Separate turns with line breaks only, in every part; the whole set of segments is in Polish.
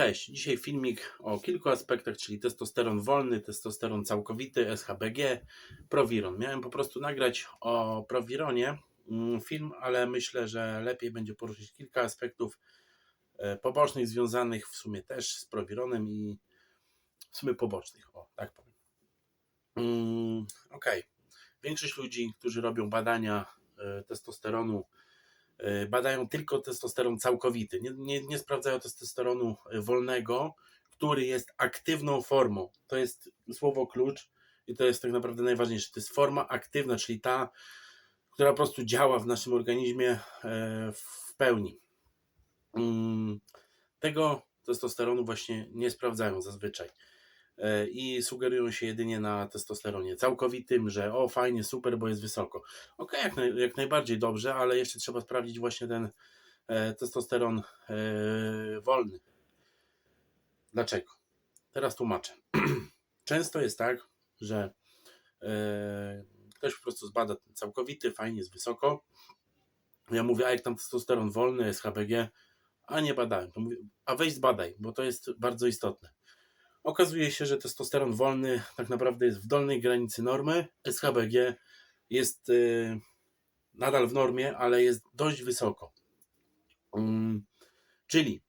Cześć, dzisiaj filmik o kilku aspektach, czyli testosteron wolny, testosteron całkowity, SHBG, Prowiron. Miałem po prostu nagrać o Prowironie mm, film, ale myślę, że lepiej będzie poruszyć kilka aspektów e, pobocznych, związanych w sumie też z Prowironem i w sumie pobocznych, o tak powiem. Mm, Okej, większość ludzi, którzy robią badania e, testosteronu, badają tylko testosteron całkowity. Nie, nie, nie sprawdzają testosteronu e, wolnego, który jest aktywną formą. To jest słowo klucz i to jest tak naprawdę najważniejsze. To jest forma aktywna, czyli ta, która po prostu działa w naszym organizmie e, w pełni. Mm, Tego testosteronu właśnie nie sprawdzają zazwyczaj i sugerują się jedynie na testosteronie całkowitym, że o fajnie, super, bo jest wysoko. Ok, jak, naj, jak najbardziej dobrze, ale jeszcze trzeba sprawdzić właśnie ten e, testosteron e, wolny. Dlaczego? Teraz tłumaczę. Często jest tak, że e, ktoś po prostu zbada ten całkowity, fajnie jest wysoko. Ja mówię, a jak tam testosteron wolny, SHBG, a nie badałem. A weź zbadaj, bo to jest bardzo istotne. Okazuje się, że testosteron wolny tak naprawdę jest w dolnej granicy normy. SHBG jest y, nadal w normie, ale jest dość wysoko. Mm, czyli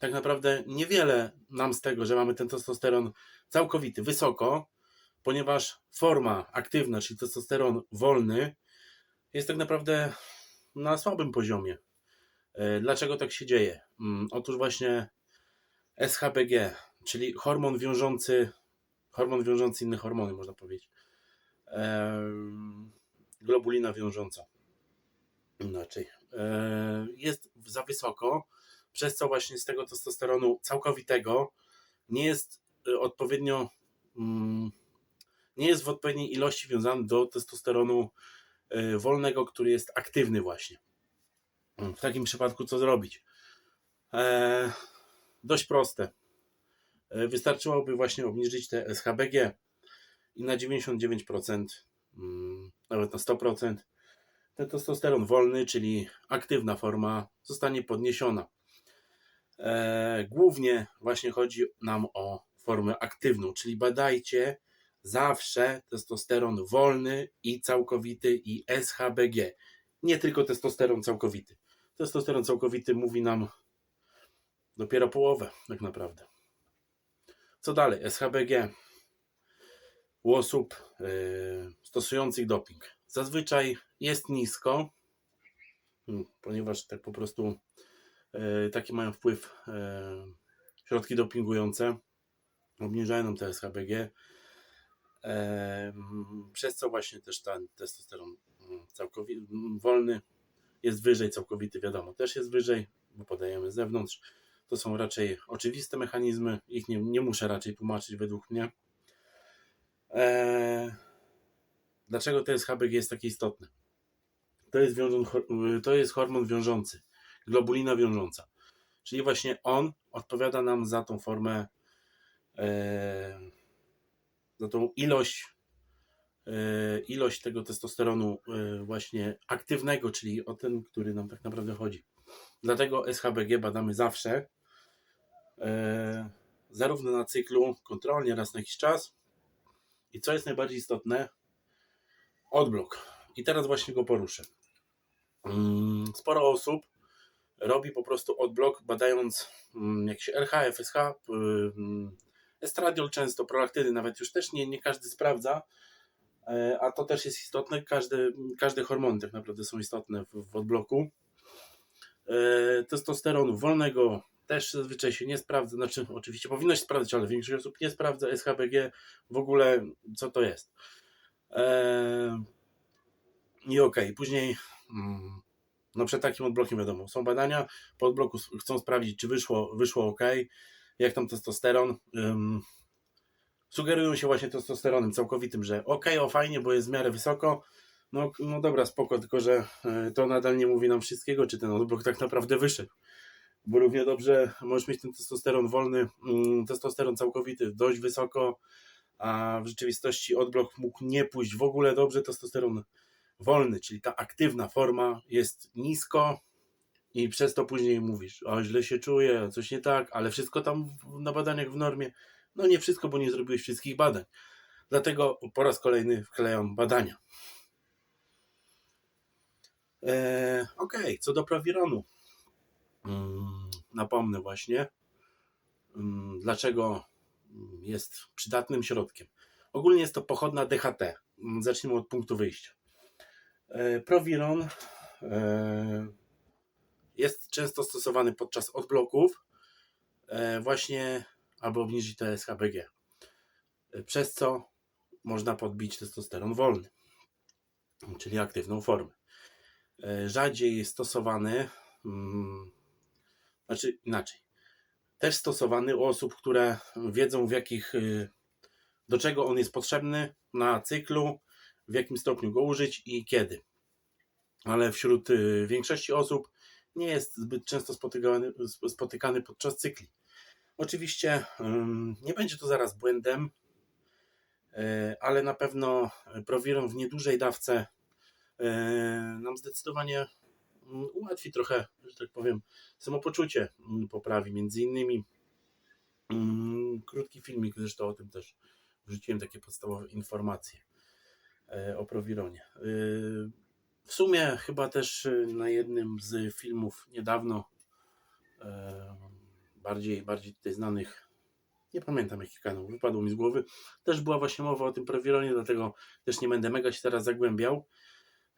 tak naprawdę niewiele nam z tego, że mamy ten testosteron całkowity wysoko, ponieważ forma aktywna, czyli testosteron wolny, jest tak naprawdę na słabym poziomie. Y, Dlaczego tak się dzieje? Mm, Otóż właśnie SHBG, czyli hormon wiążący, hormon wiążący inne hormony, można powiedzieć. Globulina wiążąca. Inaczej. Jest za wysoko, przez co właśnie z tego testosteronu całkowitego nie jest e, odpowiednio, mm, nie jest w odpowiedniej ilości wiązany do testosteronu e, wolnego, który jest aktywny właśnie. W takim przypadku co zrobić? E, dość proste. E, Wystarczyłoby właśnie obniżyć te SHBG i na 99%, mm, nawet na 100%, ten testosteron wolny, czyli aktywna forma, zostanie podniesiona. E, Głównie właśnie chodzi nam o formę aktywną, czyli badajcie zawsze testosteron wolny i całkowity i SHBG. Nie tylko testosteron całkowity. Testosteron całkowity mówi nam dopiero połowę, tak naprawdę. Co dalej? SHBG u osób yy, stosujących doping. Zazwyczaj jest nisko, mm, ponieważ tak po prostu yy, taki mają wpływ yy, środki dopingujące. Obniżają nam te SHBG. Przez co właśnie też ten testosteron całkowity, wolny jest wyżej, całkowity wiadomo też jest wyżej, bo podajemy z zewnątrz. To są raczej oczywiste mechanizmy, ich nie, nie muszę raczej tłumaczyć według mnie. Eee, dlaczego to SHBG jest takie istotne? To jest, wiążą, to jest hormon wiążący, globulina wiążąca. Czyli właśnie on odpowiada nam za tą formę, eee, za tą ilość, eee, ilość tego testosteronu eee, właśnie aktywnego, czyli o ten, który nam tak naprawdę chodzi. Dlatego SHBG badamy zawsze, e, zarówno na cyklu, kontrolnie raz na jakiś czas. I co jest najbardziej istotne? Odblok. I teraz właśnie go poruszę. Mm, Sporo osób robi po prostu odblok, badając mm, jakiś RH, FSH, mm, estradiol często, prolaktyny nawet już też nie, nie każdy sprawdza, e, a to też jest istotne. Każde, każde hormony tak naprawdę są istotne w, w odbloku. E, testosteronu wolnego też zazwyczaj się nie sprawdza, znaczy oczywiście powinno się sprawdzać, ale większość osób nie sprawdza SHBG w ogóle co to jest. Eee, I okej, okay. później mm, no przed takim odblokiem wiadomo, są badania, po odbloku chcą sprawdzić czy wyszło, wyszło ok, jak tam testosteron. Sugerują się właśnie testosteronem całkowitym, że ok, o fajnie, bo jest w miarę wysoko, no, no dobra, spoko, tylko że y, to nadal nie mówi nam wszystkiego, czy ten odblok tak naprawdę wyszedł. Bo równie dobrze możesz mieć ten testosteron wolny, mm, testosteron całkowity dość wysoko, a w rzeczywistości odblok mógł nie pójść w ogóle dobrze. Testosteron wolny, czyli ta aktywna forma jest nisko i przez to później mówisz, o źle się czuję, coś nie tak, ale wszystko tam na badaniach w normie. No nie wszystko, bo nie zrobiłeś wszystkich badań. Dlatego po raz kolejny wklejam badania. E, Okej, co do prawironu. Mm, napomnę właśnie, mm, dlaczego jest przydatnym środkiem. Ogólnie jest to pochodna DHT. Mm, Zacznijmy od punktu wyjścia. E, Prowiron e, jest często stosowany podczas odbloków e, właśnie albo obniżyć TSHBG, e, przez co można podbić testosteron wolny, czyli aktywną formę. Rzadziej stosowany, mm, znaczy inaczej, też stosowany u osób, które wiedzą w jakich, y, do czego on jest potrzebny na cyklu, w jakim stopniu go użyć i kiedy. Ale wśród y, większości osób nie jest zbyt często spotykany, spotykany podczas cykli. Oczywiście nie będzie to zaraz błędem, y, ale na pewno prowiron w niedużej dawce nam zdecydowanie ułatwi trochę, że tak powiem, samopoczucie mm, poprawi. Między innymi mm, krótki filmik, zresztą o tym też wrzuciłem takie podstawowe informacje e, o Prowironie. E, W sumie chyba też e, na jednym z filmów niedawno e, bardziej, bardziej tutaj znanych, nie pamiętam jaki kanał, wypadło mi z głowy, też była właśnie mowa o tym Prowironie, dlatego też nie będę mega się teraz zagłębiał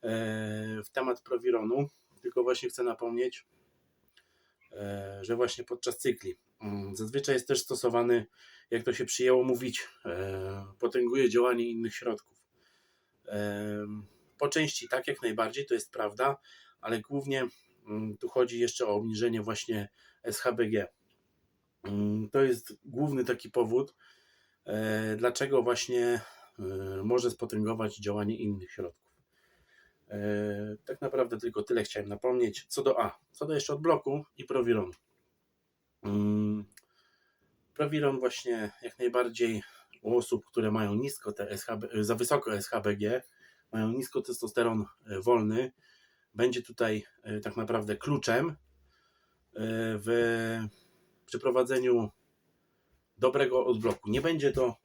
e, w temat Prowironu, tylko właśnie chcę napomnieć, e, że właśnie podczas cykli mm, zazwyczaj jest też stosowany, jak to się przyjęło mówić, e, potęguje działanie innych środków. E, Po części tak, jak najbardziej, to jest prawda, ale głównie mm, tu chodzi jeszcze o obniżenie właśnie SHBG. Mm, To jest główny taki powód, dlaczego właśnie może spotęgować działanie innych środków. E, Tak naprawdę tylko tyle chciałem napomnieć. Co do A, co do jeszcze odbloku i Prowironu. Mm, Prowiron właśnie jak najbardziej u osób, które mają nisko te SHB, za wysoko SHBG, mają nisko testosteron e, wolny, będzie tutaj e, tak naprawdę kluczem e, w przeprowadzeniu dobrego odbloku. Nie będzie to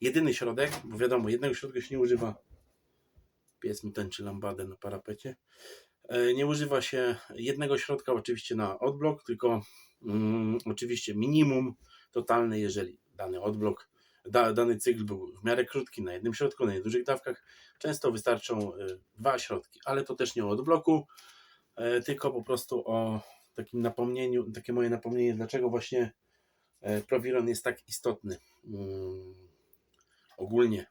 jedyny środek, bo wiadomo, jednego środka się nie używa. Pies mi tęczy lambadę na parapecie. E, Nie używa się jednego środka oczywiście na odblok, tylko mm, oczywiście minimum totalne, jeżeli dany odblok, da, dany cykl był w miarę krótki na jednym środku, na niedużych dawkach, często wystarczą y, dwa środki, ale to też nie o odbloku, e, tylko po prostu o takim napomnieniu, takie moje napomnienie, dlaczego właśnie e, Prowiron jest tak istotny mm, ogólnie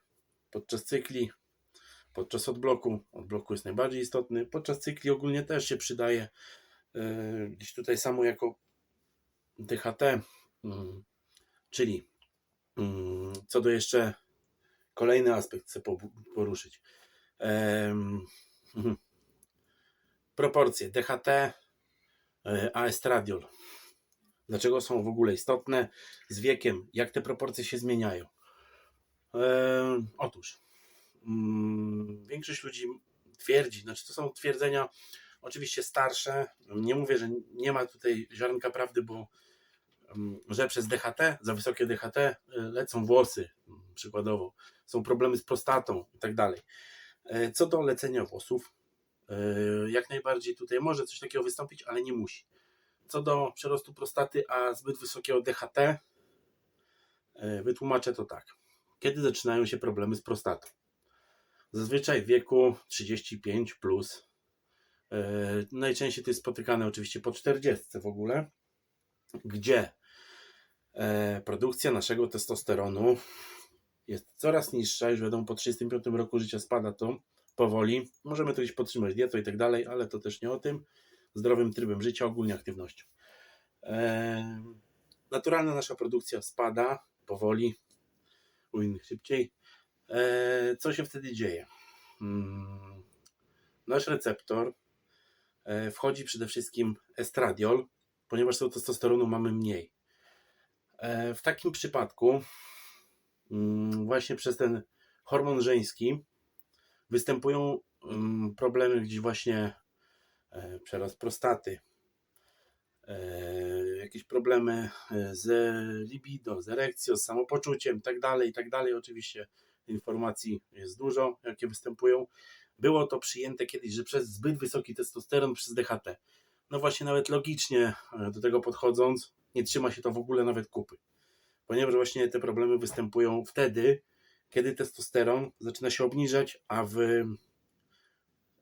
podczas cykli, podczas odbloku. Odbloku jest najbardziej istotny, podczas cykli ogólnie też się przydaje. e, Gdzieś tutaj samo jako DHT, mm, czyli mm, co do jeszcze kolejny aspekt chcę po- poruszyć. Mhm. Proporcje DHT e, a estradiol. Dlaczego są w ogóle istotne z wiekiem? Jak te proporcje się zmieniają? Otóż mm, większość ludzi twierdzi, znaczy to są twierdzenia oczywiście starsze. Nie mówię, że nie ma tutaj ziarnka prawdy, bo mm, że przez DHT, za wysokie DHT y, lecą włosy, mm, przykładowo, są problemy z prostatą i tak dalej. E, Co do lecenia włosów, e, jak najbardziej tutaj może coś takiego wystąpić, ale nie musi. Co do przerostu prostaty, a zbyt wysokiego DHT, e, wytłumaczę to tak. Kiedy zaczynają się problemy z prostatą? Zazwyczaj w wieku 35 plus. E, Najczęściej to jest spotykane oczywiście po 40 w ogóle, gdzie e, produkcja naszego testosteronu jest coraz niższa, już wiadomo po 35 roku życia spada to powoli. Możemy to gdzieś podtrzymać dietą i tak dalej, ale to też nie o tym. Zdrowym trybem życia, ogólnie aktywnością. E, naturalna nasza produkcja spada powoli, u innych szybciej. E, co się wtedy dzieje? Mm, Nasz receptor e, wchodzi przede wszystkim estradiol, ponieważ tego testosteronu mamy mniej. E, W takim przypadku mm, właśnie przez ten hormon żeński występują mm, problemy gdzieś właśnie przerost prostaty, jakieś problemy z libido, z erekcją, z samopoczuciem, tak dalej, tak dalej. Oczywiście informacji jest dużo, jakie występują. Było to przyjęte kiedyś, że przez zbyt wysoki testosteron przez DHT. No właśnie, nawet logicznie e, do tego podchodząc, nie trzyma się to w ogóle nawet kupy. Ponieważ właśnie te problemy występują wtedy, kiedy testosteron zaczyna się obniżać, a w,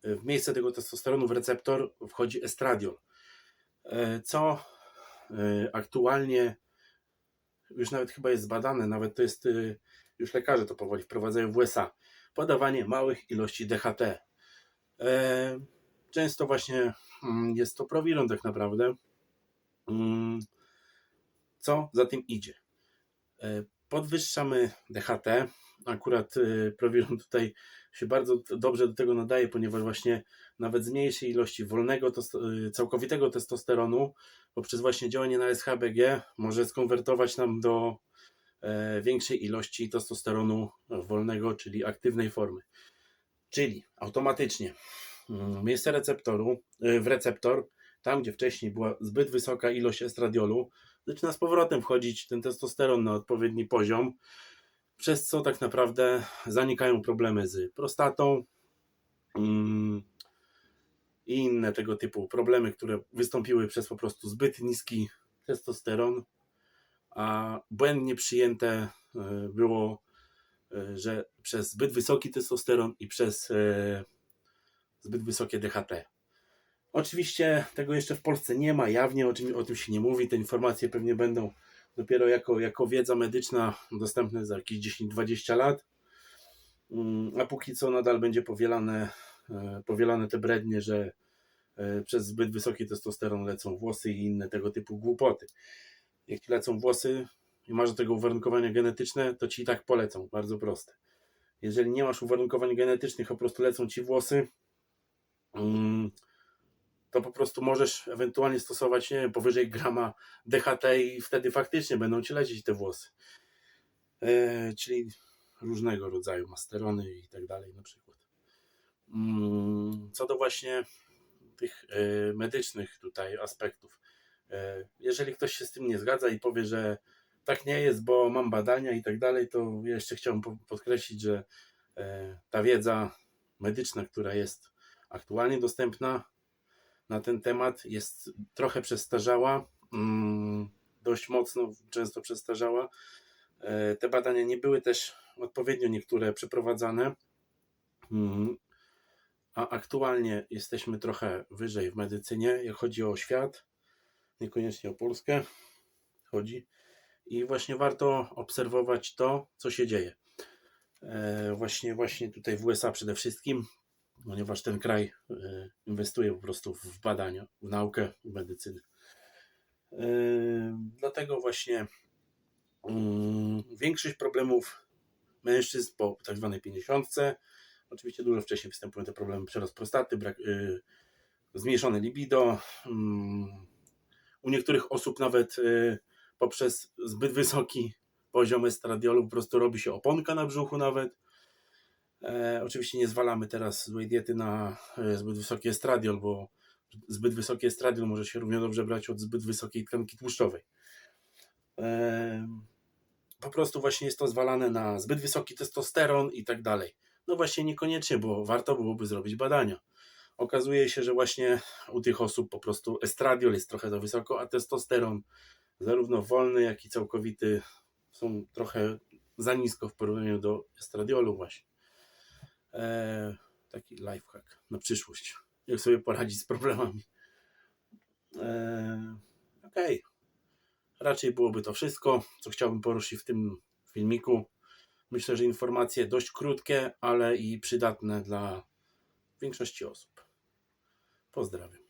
w miejsce tego testosteronu, w receptor wchodzi estradiol. E, Co e, aktualnie już nawet chyba jest zbadane, nawet to jest, e, już lekarze to powoli wprowadzają w USA. Podawanie małych ilości DHT. E, Często właśnie mm, jest to prowiron tak naprawdę. Mm, Co za tym idzie? E, Podwyższamy DHT. Akurat e, prowiron tutaj się bardzo dobrze do tego nadaje, ponieważ właśnie nawet z mniejszej ilości wolnego, całkowitego testosteronu poprzez właśnie działanie na SHBG może skonwertować nam do większej ilości testosteronu wolnego, czyli aktywnej formy. Czyli automatycznie mm, miejsce receptoru, e, w receptor, tam gdzie wcześniej była zbyt wysoka ilość estradiolu, zaczyna z powrotem wchodzić ten testosteron na odpowiedni poziom, przez co tak naprawdę zanikają problemy z prostatą mm, i inne tego typu problemy, które wystąpiły przez po prostu zbyt niski testosteron, a błędnie przyjęte e, było, e, że przez zbyt wysoki testosteron i przez e, zbyt wysokie DHT. Oczywiście tego jeszcze w Polsce nie ma, jawnie o tym, o tym się nie mówi. Te informacje pewnie będą dopiero jako, jako wiedza medyczna dostępne za jakieś 10-20 lat. Mm, A póki co nadal będzie powielane, powielane te brednie, że przez zbyt wysoki testosteron lecą włosy i inne tego typu głupoty. Jak ci lecą włosy i masz do tego uwarunkowania genetyczne, to ci i tak polecą. Bardzo proste. Jeżeli nie masz uwarunkowań genetycznych, po prostu lecą ci włosy, mm, to po prostu możesz ewentualnie stosować nie wiem, powyżej grama DHT i wtedy faktycznie będą ci lecieć te włosy. E, czyli różnego rodzaju masterony i tak dalej na przykład. Mm, Co do właśnie tych e, medycznych tutaj aspektów. E, Jeżeli ktoś się z tym nie zgadza i powie, że tak nie jest, bo mam badania i tak dalej, to jeszcze chciałbym po- podkreślić, że e, ta wiedza medyczna, która jest aktualnie dostępna na ten temat, jest trochę przestarzała, mm, dość mocno, często przestarzała. E, Te badania nie były też odpowiednio niektóre przeprowadzane, Mm, a aktualnie jesteśmy trochę wyżej w medycynie, jak chodzi o świat, niekoniecznie o Polskę chodzi. I właśnie warto obserwować to, co się dzieje. E, Właśnie, właśnie tutaj w USA przede wszystkim, ponieważ ten kraj e, inwestuje po prostu w badania, w naukę, w medycynę. E, Dlatego właśnie mm, większość problemów mężczyzn po tak zwanej 50. Oczywiście dużo wcześniej występują te problemy przerost prostaty, brak, zmniejszone libido. U niektórych osób nawet y, poprzez zbyt wysoki poziom estradiolu po prostu robi się oponka na brzuchu nawet. E, oczywiście nie zwalamy teraz złej diety na e, zbyt wysoki estradiol, bo zbyt wysoki estradiol może się równie dobrze brać od zbyt wysokiej tkanki tłuszczowej. E, po prostu właśnie jest to zwalane na zbyt wysoki testosteron i tak dalej. No właśnie niekoniecznie, bo warto byłoby zrobić badania. Okazuje się, że właśnie u tych osób po prostu estradiol jest trochę za wysoko, a testosteron zarówno wolny, jak i całkowity są trochę za nisko w porównaniu do estradiolu właśnie. Eee, taki lifehack na przyszłość. Jak sobie poradzić z problemami. Eee, Okej. Raczej byłoby to wszystko, co chciałbym poruszyć w tym filmiku. Myślę, że informacje dość krótkie, ale i przydatne dla większości osób. Pozdrawiam.